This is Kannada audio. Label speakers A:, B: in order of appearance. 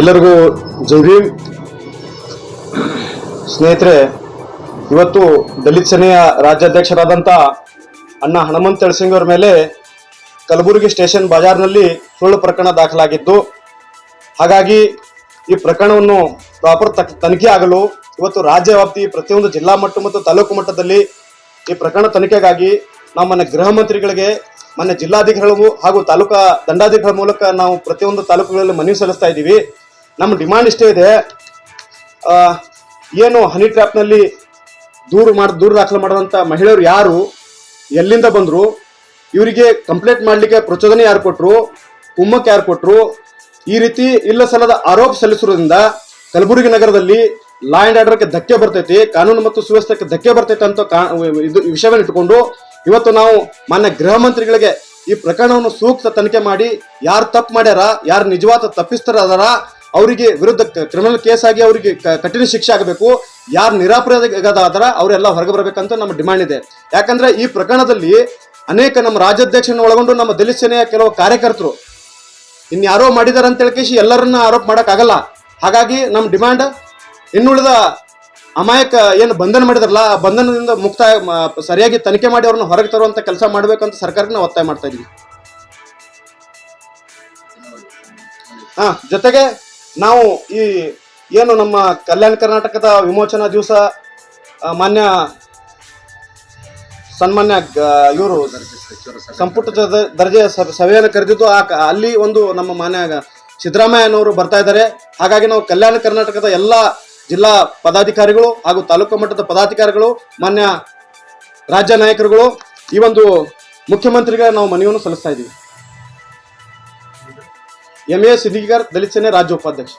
A: ಎಲ್ಲರಿಗೂ ಜೈ ಭೀಮ್. ಸ್ನೇಹಿತರೆ, ಇವತ್ತು ದಲಿತ ಸೇನೆಯ ರಾಜ್ಯಾಧ್ಯಕ್ಷರಾದಂಥ ಅಣ್ಣ ಹನುಮಂತ ತಳಸಿಂಗ್ ಅವರ ಮೇಲೆ ಕಲಬುರಗಿ ಸ್ಟೇಷನ್ ಬಜಾರ್ನಲ್ಲಿ ಸುಳ್ಳು ಪ್ರಕರಣ ದಾಖಲಾಗಿದ್ದು, ಹಾಗಾಗಿ ಈ ಪ್ರಕರಣವನ್ನು ಪ್ರಾಪರ್ ತನಿಖೆ ಆಗಲು ಇವತ್ತು ರಾಜ್ಯ ವ್ಯಾಪ್ತಿ ಪ್ರತಿಯೊಂದು ಜಿಲ್ಲಾ ಮಟ್ಟ ಮತ್ತು ತಾಲೂಕು ಮಟ್ಟದಲ್ಲಿ ಈ ಪ್ರಕರಣ ತನಿಖೆಗಾಗಿ ನಮ್ಮನ್ನು ಮನೆ ಗೃಹ ಮಂತ್ರಿಗಳಿಗೆ ಮನೆ ಜಿಲ್ಲಾಧಿಕಾರಿಗಳು ಹಾಗೂ ತಾಲೂಕಾ ದಂಡಾಧಿಕಾರಿಗಳ ಮೂಲಕ ನಾವು ಪ್ರತಿಯೊಂದು ತಾಲೂಕುಗಳಲ್ಲಿ ಮನವಿ ಸಲ್ಲಿಸ್ತಾ ಇದ್ದೀವಿ. ನಮ್ಮ ಡಿಮಾಂಡ್ ಇಷ್ಟೇ ಇದೆ. ಏನು ಹನಿ ಟ್ರ್ಯಾಪ್ನಲ್ಲಿ ದೂರು ಮಾಡಿ, ದೂರು ದಾಖಲೆ ಮಾಡಿದಂಥ ಮಹಿಳೆಯರು ಯಾರು, ಎಲ್ಲಿಂದ ಬಂದರು, ಇವರಿಗೆ ಕಂಪ್ಲೇಂಟ್ ಮಾಡಲಿಕ್ಕೆ ಪ್ರಚೋದನೆ ಯಾರು ಕೊಟ್ಟರು ಕುಮ್ಮಕ್ಕೆ ಯಾರು ಕೊಟ್ಟರು ಈ ರೀತಿ ಇಲ್ಲ ಸಲ್ಲದ ಆರೋಪ ಸಲ್ಲಿಸಿರೋದ್ರಿಂದ ಕಲಬುರಗಿ ನಗರದಲ್ಲಿ ಲಾ ಆ್ಯಂಡ್ ಆರ್ಡರ್ಗೆ ಧಕ್ಕೆ ಬರ್ತೈತಿ, ಕಾನೂನು ಮತ್ತು ಸುವ್ಯವಸ್ಥೆಗೆ ಧಕ್ಕೆ ಬರ್ತೈತೆ ಅಂತ ಕಾ ಇದು ವಿಷಯವನ್ನು ಇಟ್ಟುಕೊಂಡು ಇವತ್ತು ನಾವು ಮಾನ್ಯ ಗೃಹ ಮಂತ್ರಿಗಳಿಗೆ ಈ ಪ್ರಕರಣವನ್ನು ಸೂಕ್ತ ತನಿಖೆ ಮಾಡಿ ಯಾರು ತಪ್ಪು ಮಾಡ್ಯಾರ, ಯಾರು ನಿಜವಾದ ತಪ್ಪಿಸ್ತಾರ ಅದಾರ ಅವರಿಗೆ ವಿರುದ್ಧ ಕ್ರಿಮಿನಲ್ ಕೇಸ್ ಆಗಿ ಅವರಿಗೆ ಕಠಿಣ ಶಿಕ್ಷೆ ಆಗಬೇಕು. ಯಾರು ನಿರಾಪರಾಧಿಗದಾದ್ರ ಅವರೆಲ್ಲ ಹೊರಗೆ ಬರಬೇಕಂತ ನಮ್ಮ ಡಿಮ್ಯಾಂಡ್ ಇದೆ. ಯಾಕಂದ್ರೆ ಈ ಪ್ರಕರಣದಲ್ಲಿ ಅನೇಕ ನಮ್ಮ ರಾಜ್ಯಾಧ್ಯಕ್ಷನ ಒಳಗೊಂಡು ನಮ್ಮ ದಲಿತ ಸೇನೆಯ ಕೆಲವು ಕಾರ್ಯಕರ್ತರು ಇನ್ಯಾರೋ ಮಾಡಿದಾರೆ ಅಂತ ಹೇಳ್ಕೇಶಿ ಎಲ್ಲರನ್ನ ಆರೋಪ ಮಾಡೋಕ್ಕಾಗಲ್ಲ. ಹಾಗಾಗಿ ನಮ್ಮ ಡಿಮ್ಯಾಂಡ್ ಇನ್ನುಳಿದ ಅಮಾಯಕ ಏನು ಬಂಧನ ಮಾಡಿದ್ರಲ್ಲ, ಆ ಬಂಧನದಿಂದ ಮುಕ್ತಾಯ ಸರಿಯಾಗಿ ತನಿಖೆ ಮಾಡಿ ಅವ್ರನ್ನ ಹೊರಗೆ ತರುವಂತ ಕೆಲಸ ಮಾಡ್ಬೇಕಂತ ಸರ್ಕಾರಕ್ಕೆ ನಾವು ಒತ್ತಾಯ ಮಾಡ್ತಾ ಇದೀವಿ. ಹಾ, ಜೊತೆಗೆ ನಾವು ಈ ಏನು ನಮ್ಮ ಕಲ್ಯಾಣ ಕರ್ನಾಟಕದ ವಿಮೋಚನಾ ದಿವಸ ಮಾನ್ಯ ಸನ್ಮಾನ್ಯ ಇವರು ಸಂಪುಟ ದರ್ಜೆ ಸಭೆಯನ್ನು ಕರೆದಿದ್ದು, ಆ ಅಲ್ಲಿ ಒಂದು ನಮ್ಮ ಮಾನ್ಯ ಸಿದ್ದರಾಮಯ್ಯನವರು ಬರ್ತಾ ಇದ್ದಾರೆ. ಹಾಗಾಗಿ ನಾವು ಕಲ್ಯಾಣ ಕರ್ನಾಟಕದ ಎಲ್ಲ ಜಿಲ್ಲಾ ಪದಾಧಿಕಾರಿಗಳು ಹಾಗೂ ತಾಲೂಕು ಮಟ್ಟದ ಪದಾಧಿಕಾರಿಗಳು, ಮಾನ್ಯ ರಾಜ್ಯ ನಾಯಕರುಗಳು, ಈ ಒಂದು ಮುಖ್ಯಮಂತ್ರಿಗಳ ನಾವು ಮನವಿಯನ್ನು ಸಲ್ಲಿಸ್ತಾ ಇದ್ದೀವಿ. ಎಂ ಎ ಸಿದ್ದಿಗಾರ್ ದಲಿತ ಸೇನೆ ರಾಜ್ಯ ಉಪಾಧ್ಯಕ್ಷ